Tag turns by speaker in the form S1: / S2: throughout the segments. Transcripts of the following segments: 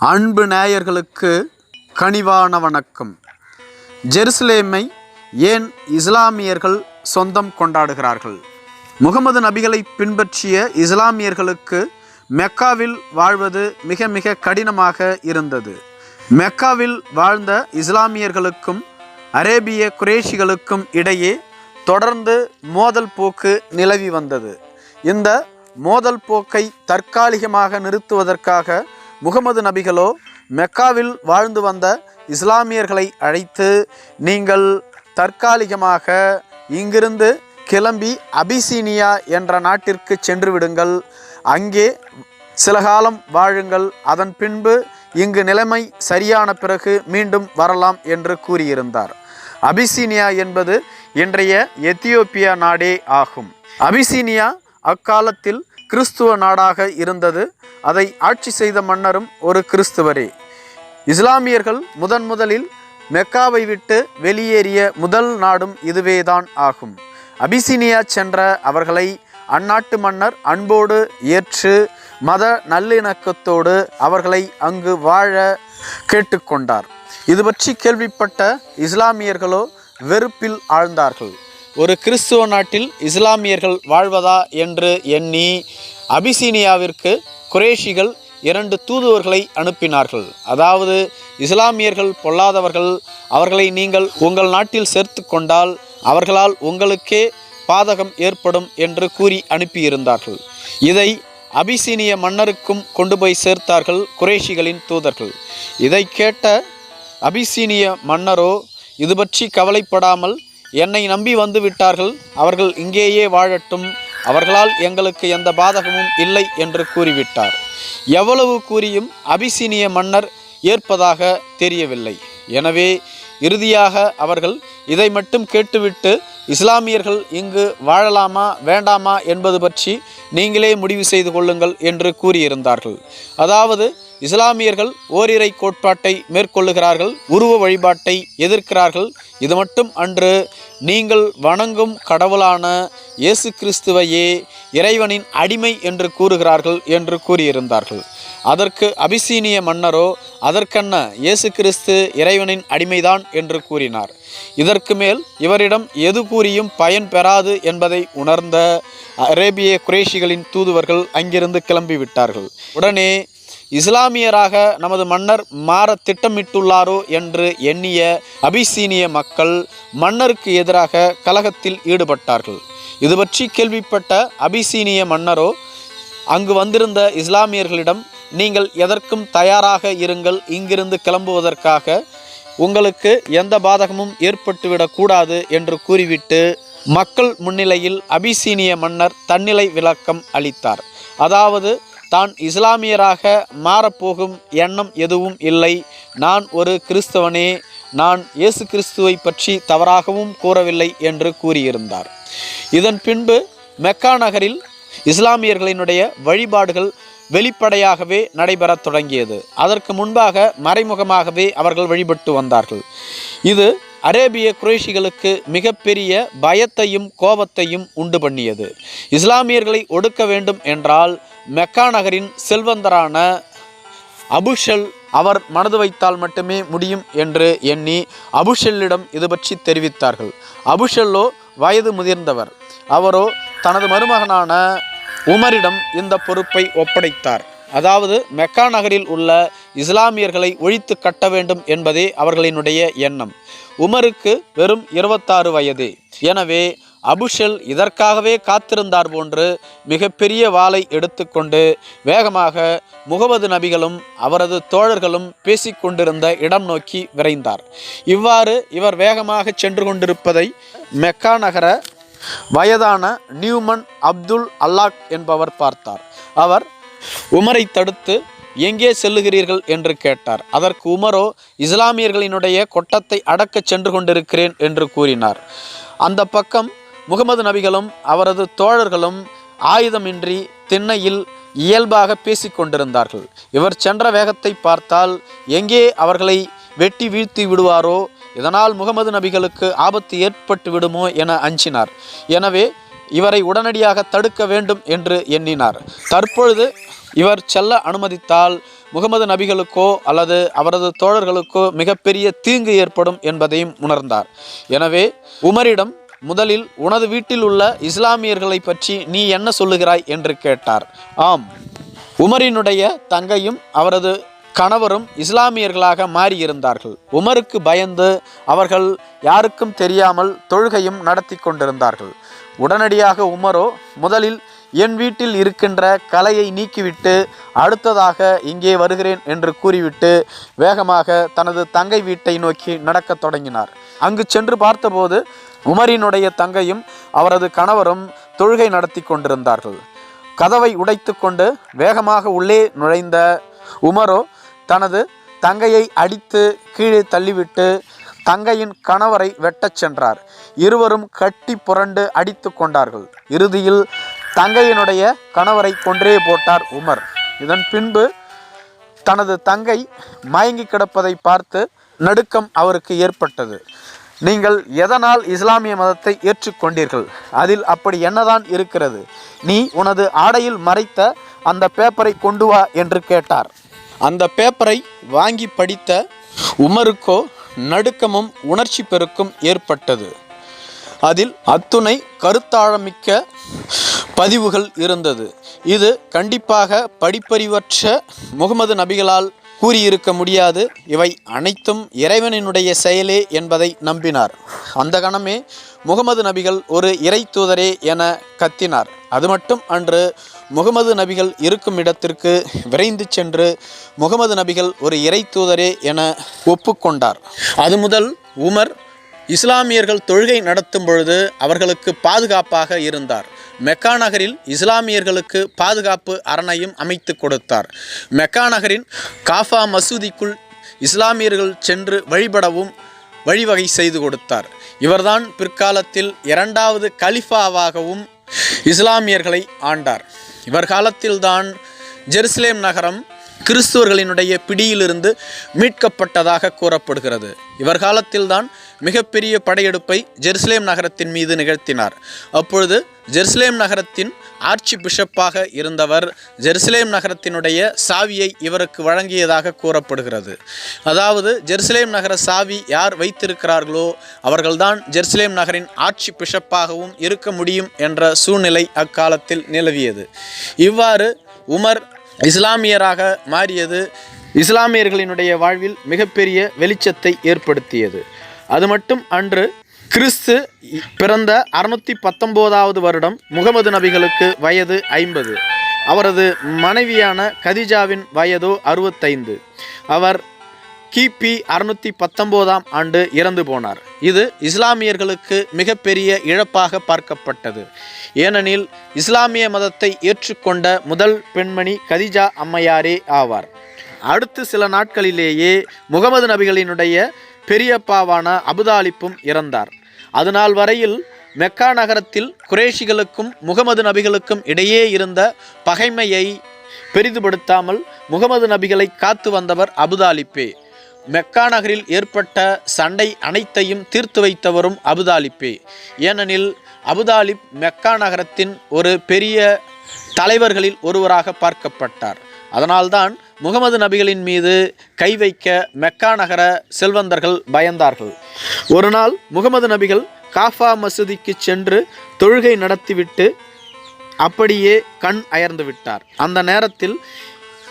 S1: அன்பு நேயர்களுக்கு கனிவான வணக்கம். ஜெருசலேமை ஏன் இஸ்லாமியர்கள் சொந்தம் கொண்டாடுகிறார்கள்? முகமது நபிகளை பின்பற்றிய இஸ்லாமியர்களுக்கு மெக்காவில் வாழ்வது மிக மிக கடினமாக இருந்தது. மெக்காவில் வாழ்ந்த இஸ்லாமியர்களுக்கும் அரேபிய குரேஷிகளுக்கும் இடையே தொடர்ந்து மோதல் போக்கு நிலவி வந்தது. இந்த மோதல் போக்கை தற்காலிகமாக நிறுத்துவதற்காக முகமது நபிகளோ மெக்காவில் வாழ்ந்து வந்த இஸ்லாமியர்களை அழைத்து நீங்கள் தற்காலிகமாக இங்கிருந்து கிளம்பி அபிசீனியா என்ற நாட்டிற்கு சென்று விடுங்கள். அங்கே சில காலம் வாழுங்கள். அதன் பின்பு இங்கு நிலைமை சரியான பிறகு மீண்டும் வரலாம் என்று கூறியிருந்தார். அபிசீனியா என்பது இன்றைய எத்தியோப்பியா நாடே ஆகும். அபிசீனியா அக்காலத்தில் கிறிஸ்துவ நாடாக இருந்தது. அதை ஆட்சி செய்த மன்னரும் ஒரு கிறிஸ்துவரே. இஸ்லாமியர்கள் முதன் முதலில் மெக்காவை விட்டு வெளியேறிய முதல் நாடும் இதுவேதான் ஆகும். அபிசினியா சென்ற அவர்களை அந்நாட்டு மன்னர் அன்போடு ஏற்று மத நல்லிணக்கத்தோடு அவர்களை அங்கு வாழ கேட்டுக்கொண்டார். இது பற்றி கேள்விப்பட்ட இஸ்லாமியர்களோ வெறுப்பில் ஆழ்ந்தார்கள். ஒரு கிறிஸ்துவ நாட்டில் இஸ்லாமியர்கள் வாழ்வதா என்று எண்ணி அபிசீனியாவிற்கு குரேஷிகள் இரண்டு தூதுவர்களை அனுப்பினார்கள். அதாவது இஸ்லாமியர்கள் பொல்லாதவர்கள் அவர்களை நீங்கள் உங்கள் நாட்டில் சேர்த்து கொண்டால் அவர்களால் உங்களுக்கே பாதகம் ஏற்படும் என்று கூறி அனுப்பியிருந்தார்கள். இதை அபிசீனிய மன்னருக்கும் கொண்டு போய் சேர்த்தார்கள் குரேஷிகளின் தூதர்கள். இதை கேட்ட அபிசீனிய மன்னரோ இது பற்றி கவலைப்படாமல் என்னை நம்பி வந்து விட்டார்கள். அவர்கள் இங்கேயே வாழட்டும். அவர்களால் எங்களுக்கு எந்த பாதகமும் இல்லை என்று கூறிவிட்டார். எவ்வளவு கூறியும் அபிசீனிய மன்னர் ஏற்பதாக தெரியவில்லை. எனவே இறுதியாக அவர்கள் இதை மட்டும் கேட்டுவிட்டு இஸ்லாமியர்கள் இங்கு வாழலாமா வேண்டாமா என்பது பற்றி நீங்களே முடிவு செய்து கொள்ளுங்கள் என்று கூறியிருந்தார்கள். அதாவது இஸ்லாமியர்கள் ஓரிரை கோட்பாட்டை மேற்கொள்ளுகிறார்கள் உருவ வழிபாட்டை எதிர்க்கிறார்கள். இது மட்டும் அன்று நீங்கள் வணங்கும் கடவுளான இயேசு கிறிஸ்துவையே இறைவனின் அடிமை என்று கூறுகிறார்கள் என்று கூறியிருந்தார்கள். அதற்கு அபிசீனிய மன்னரோ அதற்கென்ன? இயேசு கிறிஸ்து இறைவனின் அடிமைதான் என்று கூறினார். இதற்கு மேல் இவரிடம் எது கூறியும் பயன் பெறாது என்பதை உணர்ந்த அரேபிய குரேஷிகளின் தூதுவர்கள் அங்கிருந்து கிளம்பிவிட்டார்கள். உடனே இஸ்லாமியராக நமது மன்னர் மாற திட்டமிட்டுள்ளாரோ என்று எண்ணிய அபிசீனிய மக்கள் மன்னருக்கு எதிராக கலகத்தில் ஈடுபட்டார்கள். இது பற்றி கேள்விப்பட்ட அபிசீனிய மன்னரோ அங்கு வந்திருந்த இஸ்லாமியர்களிடம் நீங்கள் எதற்கும் தயாராக இருங்கள் இங்கிருந்து கிளம்புவதற்காக உங்களுக்கு எந்த பாதகமும் ஏற்பட்டுவிடக்கூடாது என்று கூறிவிட்டு மக்கள் முன்னிலையில் அபிசீனிய மன்னர் தன்னிலை விளக்கம் அளித்தார். அதாவது தான் இஸ்லாமியராக மாறப்போகும் எண்ணம் எதுவும் இல்லை. நான் ஒரு கிறிஸ்தவனே நான் இயேசு கிறிஸ்துவை பற்றி தவறாகவும் கூறவில்லை என்று கூறியிருந்தார். இதன் பின்பு மெக்கா நகரில் இஸ்லாமியர்களினுடைய வழிபாடுகள் வெளிப்படையாகவே நடைபெறத் தொடங்கியது. அதற்கு முன்பாக மறைமுகமாகவே அவர்கள் வழிபட்டு வந்தார்கள். இது அரேபிய குரேஷிகளுக்கு மிகப்பெரிய பயத்தையும் கோபத்தையும் உண்டு பண்ணியது. இஸ்லாமியர்களை ஒடுக்க வேண்டும் என்றால் மெக்கா நகரின் செல்வந்தரான அபுஷல் அவர் மனது வைத்தால் மட்டுமே முடியும் என்று எண்ணி அபுஷல்லிடம் இது பற்றி தெரிவித்தார்கள். அபுஷல்லோ வயது முதிர்ந்தவர். அவரோ தனது மருமகனான உமரிடம் இந்த பொறுப்பை ஒப்படைத்தார். அதாவது மெக்கா நகரில் உள்ள இஸ்லாமியர்களை ஒழித்து கட்ட வேண்டும் என்பதே அவர்களினுடைய எண்ணம். உமருக்கு வெறும் இருபத்தாறு வயது. எனவே அபுஷல் இதற்காகவே காத்திருந்தார் போன்று மிகப்பெரிய வாளை எடுத்துக்கொண்டு வேகமாக முகமது நபிகளும் அவரது தோழர்களும் பேசிக்கொண்டிருந்த இடம் நோக்கி விரைந்தார். இவ்வாறு இவர் வேகமாக சென்று கொண்டிருப்பதை மெக்கா நகர வயதான நியூமன் அப்துல் அல்லாக் என்பவர் பார்த்தார். அவர் உமரை தடுத்து எங்கே செல்லுகிறீர்கள்? என்று கேட்டார். அதற்கு உமரோ இஸ்லாமியர்களினுடைய கொட்டத்தை அடக்கச் சென்று கொண்டிருக்கிறேன் என்று கூறினார். அந்த பக்கம் முகமது நபிகளும் அவரது தோழர்களும் ஆயுதமின்றி திண்ணையில் இயல்பாக பேசிக்கொண்டிருந்தார்கள். இவர் சென்ற வேகத்தை பார்த்தால் எங்கே அவர்களை வெட்டி வீழ்த்தி விடுவாரோ இதனால் முகமது நபிகளுக்கு ஆபத்து ஏற்பட்டு விடுமோ என அஞ்சினார். எனவே இவரை உடனடியாக தடுக்க வேண்டும் என்று எண்ணினார். தற்பொழுது இவர் செல்ல அனுமதித்தால் முகமது நபிகளுக்கோ அல்லது அவரது தோழர்களுக்கோ மிகப்பெரிய தீங்கு ஏற்படும் என்பதையும் உணர்ந்தார். எனவே உமரிடம் முதலில் உனது வீட்டில் உள்ள இஸ்லாமியர்களை பற்றி நீ என்ன சொல்லுகிறாய் என்று கேட்டார். ஆம். உமரினுடைய தங்கையும் அவரது கணவரும் இஸ்லாமியர்களாக மாறியிருந்தார்கள். உமருக்கு பயந்து அவர்கள் யாருக்கும் தெரியாமல் தொழுகையும் நடத்தி கொண்டிருந்தார்கள். உடனடியாக உமரோ முதலில் என் வீட்டில் இருக்கின்ற கலையை நீக்கிவிட்டு அடுத்ததாக இங்கே வருகிறேன் என்று கூறிவிட்டு வேகமாக தனது தங்கை வீட்டை நோக்கி நடக்கத் தொடங்கினார். அங்கு சென்று பார்த்தபோது உமரினுடைய தங்கையும் அவரது கணவரும் தொழுகை நடத்தி கொண்டிருந்தார்கள். கதவை உடைத்து கொண்டு வேகமாக உள்ளே நுழைந்த உமரோ தனது தங்கையை அடித்து கீழே தள்ளிவிட்டு தங்கையின் கணவரை வெட்டச் சென்றார். இருவரும் கட்டி புரண்டு அடித்து கொண்டார்கள். இறுதியில் தங்கையினுடைய கணவரை கொன்றே போட்டார் உமர். இதன் பின்பு தனது தங்கை மயங்கி கிடப்பதை பார்த்து நடுக்கம் அவருக்கு ஏற்பட்டது. நீங்கள் எதனால் இஸ்லாமிய மதத்தை ஏற்றுக்கொண்டீர்கள்? அதில் அப்படி என்னதான் இருக்கிறது? நீ உனது ஆடையில் மறைத்த அந்த பேப்பரை கொண்டு வா என்று கேட்டார். அந்த பேப்பரை வாங்கி படித்த உமருக்கோ நடுக்கமும் உணர்ச்சி பெருக்கும் ஏற்பட்டது. அதில் அத்துணை கருத்தாழமிக்க பதிவுகள் இருந்தது. இது கண்டிப்பாக படிப்பறிவற்ற முகமது நபிகளால் கூறியிருக்க முடியாது. இவை அனைத்தும் இறைவனினுடைய செயலே என்பதை நம்பினார். அந்த கணமே முகமது நபிகள் ஒரு இறை தூதரே என கத்தினார். அது மட்டும் அன்று முகமது நபிகள் இருக்கும் இடத்திற்கு விரைந்து சென்று முகமது நபிகள் ஒரு இறை தூதரே என ஒப்புக்கொண்டார். அது முதல் உமர் இஸ்லாமியர்கள் தொழுகை நடத்தும் பொழுது அவர்களுக்கு பாதுகாப்பாக இருந்தார். மெக்கா நகரில் இஸ்லாமியர்களுக்கு பாதுகாப்பு அரணையும் அமைத்து கொடுத்தார். மெக்கா நகரின் காஃபா மசூதிக்குள் இஸ்லாமியர்கள் சென்று வழிபடவும் வழிவகை செய்து கொடுத்தார். இவர்தான் பிற்காலத்தில் இரண்டாவது கலிஃபாவாகவும் இஸ்லாமியர்களை ஆண்டார். இவர் காலத்தில்தான் ஜெருசலேம் நகரம் கிறிஸ்துவர்களினுடைய பிடியிலிருந்து மீட்கப்பட்டதாக கூறப்படுகிறது. இவர் காலத்தில்தான் மிகப்பெரிய படையெடுப்பை ஜெருசலேம் நகரத்தின் மீது நிகழ்த்தினார். அப்பொழுது ஜெருசலேம் நகரத்தின் ஆர்ச்சி பிஷப்பாக இருந்தவர் ஜெருசலேம் நகரத்தினுடைய சாவியை இவருக்கு வழங்கியதாக கூறப்படுகிறது. அதாவது ஜெருசலேம் நகர சாவி யார் வைத்திருக்கிறார்களோ அவர்கள்தான் ஜெருசலேம் நகரின் ஆட்சி பிஷப்பாகவும் இருக்க முடியும் என்ற சூழ்நிலை அக்காலத்தில் நிலவியது. இவ்வாறு உமர் இஸ்லாமியராக மாறியது இஸ்லாமியர்களினுடைய வாழ்வில் மிகப்பெரிய வெளிச்சத்தை ஏற்படுத்தியது. அது மட்டும் அன்று கிறிஸ்து பிறந்த அறுநூத்தி பத்தொம்போதாவது வருடம் முகமது நபிகளுக்கு வயது ஐம்பது. அவரது மனைவியான கதிஜாவின் வயதோ அறுபத்தைந்து. அவர் கிபி அறுநூத்தி பத்தொம்போதாம் ஆண்டு இறந்து போனார். இது இஸ்லாமியர்களுக்கு மிகப்பெரிய இழப்பாக பார்க்கப்பட்டது. ஏனெனில் இஸ்லாமிய மதத்தை ஏற்றுக்கொண்ட முதல் பெண்மணி கதிஜா அம்மையாரே ஆவார். அடுத்து சில நாட்களிலேயே முகமது நபிகளினுடைய பெரியப்பாவான அபுதாலிப்பும் இறந்தார். அதுநாள் வரையில் மெக்கா நகரத்தில் குரேஷிகளுக்கும் முகமது நபிகளுக்கும் இடையே இருந்த பகைமையை பெரிதுபடுத்தாமல் முகமது நபிகளை காத்து வந்தவர் அபுதாலிப்பே. மெக்கா நகரில் ஏற்பட்ட சண்டை அனைத்தையும் தீர்த்து வைத்தவரும் அபுதாலிப்பே. ஏனெனில் அபுதாலிப் மெக்கா நகரத்தின் ஒரு பெரிய தலைவர்களில் ஒருவராக பார்க்கப்பட்டார். அதனால்தான் முகமது நபிகளின் மீது கை வைக்க மெக்கா நகர செல்வந்தர்கள் பயந்தார்கள். ஒரு நாள் முகமது நபிகள் காஃபா மசூதிக்கு சென்று தொழுகை நடத்திவிட்டு அப்படியே கண் அயர்ந்து விட்டார். அந்த நேரத்தில்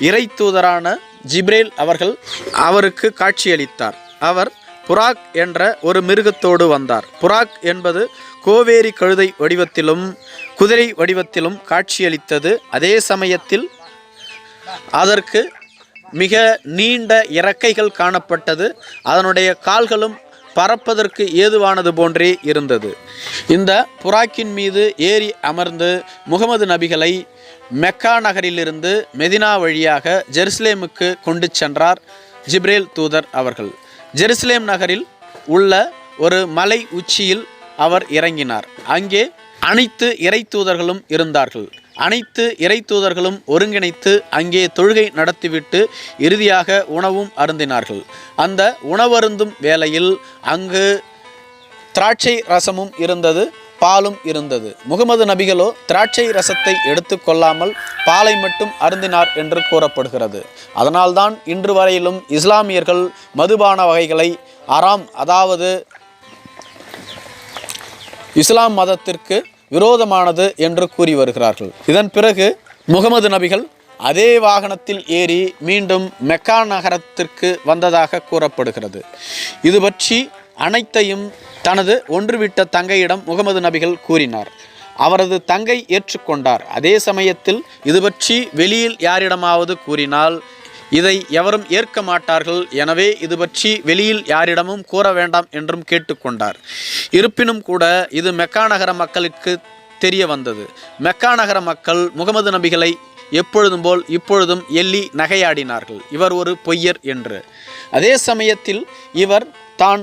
S1: இறை தூதரான ஜிப்ரேல் அவர்கள் அவருக்கு காட்சியளித்தார். அவர் புராக் என்ற ஒரு மிருகத்தோடு வந்தார். புராக் என்பது கோவேரி கழுதை வடிவத்திலும் குதிரை வடிவத்திலும் காட்சியளித்தது. அதே சமயத்தில் அதற்கு மிக நீண்ட இறக்கைகள் காணப்பட்டது. அதனுடைய கால்களும் பறப்பதற்கு ஏதுவானது போன்றே இருந்தது. இந்த புறாக்கின் மீது ஏறி அமர்ந்து முகமது நபிகளை மெக்கா நகரிலிருந்து மெதினா வழியாக ஜெருசலேமுக்கு கொண்டு சென்றார் ஜிப்ரேல் தூதர் அவர்கள். ஜெருசலேம் நகரில் உள்ள ஒரு மலை உச்சியில் அவர் இறங்கினார். அங்கே அனைத்து இறை தூதர்களும் இருந்தார்கள். அனைத்து இறை தூதர்களும் ஒருங்கிணைத்து அங்கே தொழுகை நடத்திவிட்டு இறுதியாக உணவும் அருந்தினார்கள். அந்த உணவருந்தும் வேளையில் அங்கு திராட்சை ரசமும் இருந்தது. பாலும் இருந்தது. முகமது நபிகளோ திராட்சை ரசத்தை எடுத்துக்கொள்ளாமல் பாலை மட்டும் அருந்தினார் என்று கூறப்படுகிறது. அதனால்தான் இன்று வரையிலும் இஸ்லாமியர்கள் மதுபான வகைகளை அறாம் அதாவது இஸ்லாம் மதத்திற்கு விரோதமானது என்று கூறி வருகிறார்கள். இதன் பிறகு முகமது நபிகள் அதே வாகனத்தில் ஏறி மீண்டும் மெக்கா நகரத்திற்கு வந்ததாக கூறப்படுகிறது. இது பற்றி அனைத்தையும் தனது ஒன்றுவிட்ட தங்கையிடம் முகமது நபிகள் கூறினார். அவரது தங்கை ஏற்றுக்கொண்டார். அதே சமயத்தில் இது பற்றி வெளியில் யாரிடமாவது கூறினால் இதை எவரும் ஏற்க மாட்டார்கள். எனவே இது பற்றி வெளியில் யாரிடமும் கூற வேண்டாம் என்றும் கேட்டுக்கொண்டார். இருப்பினும் கூட இது மெக்கா நகர மக்களுக்கு தெரிய வந்தது. மெக்கா நகர மக்கள் முகமது நபிகளை எப்பொழுதும் போல் இப்பொழுதும் எள்ளி நகையாடினார்கள். இவர் ஒரு பொய்யர் என்று. அதே சமயத்தில் இவர் தான்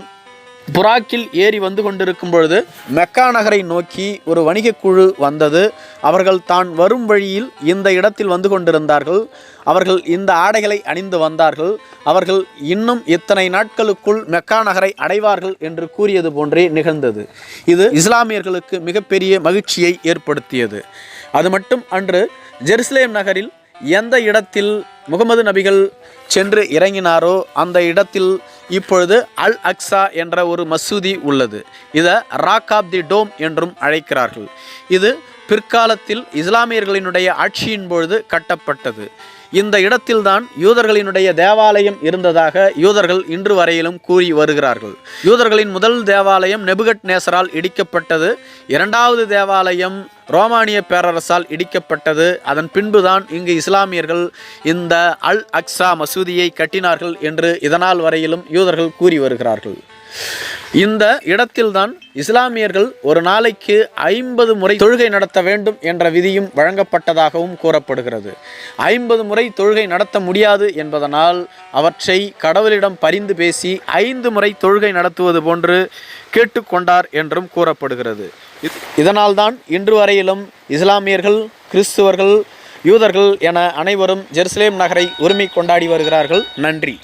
S1: புறாக்கில் ஏறி வந்து கொண்டிருக்கும் பொழுது மெக்கா நகரை நோக்கி ஒரு வணிகக் குழு வந்தது. அவர்கள் தான் வரும் வழியில் இந்த இடத்தில் வந்து கொண்டிருந்தார்கள். அவர்கள் இந்த ஆடைகளை அணிந்து வந்தார்கள். அவர்கள் இன்னும் இத்தனை நாட்களுக்குள் மெக்கா நகரை அடைவார்கள் என்று கூறியது போன்றே நிகழ்ந்தது. இது இஸ்லாமியர்களுக்கு மிகப்பெரிய மகிழ்ச்சியை ஏற்படுத்தியது. அது மட்டும் அன்று ஜெருசலேம் நகரில் எந்த இடத்தில் முகமது நபிகள் சென்று இறங்கினாரோ அந்த இடத்தில் இப்பொழுது அல் அக்ஸா என்ற ஒரு மசூதி உள்ளது. இதை ராக் ஆப் தி டோம் என்றும் அழைக்கிறார்கள். இது பிற்காலத்தில் இஸ்லாமியர்களினுடைய ஆட்சியின் பொழுது கட்டப்பட்டது. இந்த இடத்தில்தான் யூதர்களினுடைய தேவாலயம் இருந்ததாக யூதர்கள் இன்று வரையிலும் கூறி வருகிறார்கள். யூதர்களின் முதல் தேவாலயம் நெபுகட் நேசரால் இடிக்கப்பட்டது. இரண்டாவது தேவாலயம் ரோமானிய பேரரசால் இடிக்கப்பட்டது. அதன் பின்புதான் இங்கு இஸ்லாமியர்கள் இந்த அல் அக்ஸா மசூதியை கட்டினார்கள் என்று இதனால் வரையிலும் யூதர்கள் கூறி வருகிறார்கள். இந்த இடத்தில்தான் இஸ்லாமியர்கள் ஒரு நாளைக்கு ஐம்பது முறை தொழுகை நடத்த வேண்டும் என்ற விதியும் வழங்கப்பட்டதாகவும் கூறப்படுகிறது. ஐம்பது முறை தொழுகை நடத்த முடியாது என்பதனால் அவற்றை கடவுளிடம் பரிந்து பேசி ஐந்து முறை தொழுகை நடத்துவது போன்று கேட்டுக்கொண்டார் என்றும் கூறப்படுகிறது. இதனால்தான் இன்று வரையிலும் இஸ்லாமியர்கள் கிறிஸ்துவர்கள் யூதர்கள் என அனைவரும் ஜெருசலேம் நகரை உரிமை கொண்டாடி வருகிறார்கள். நன்றி.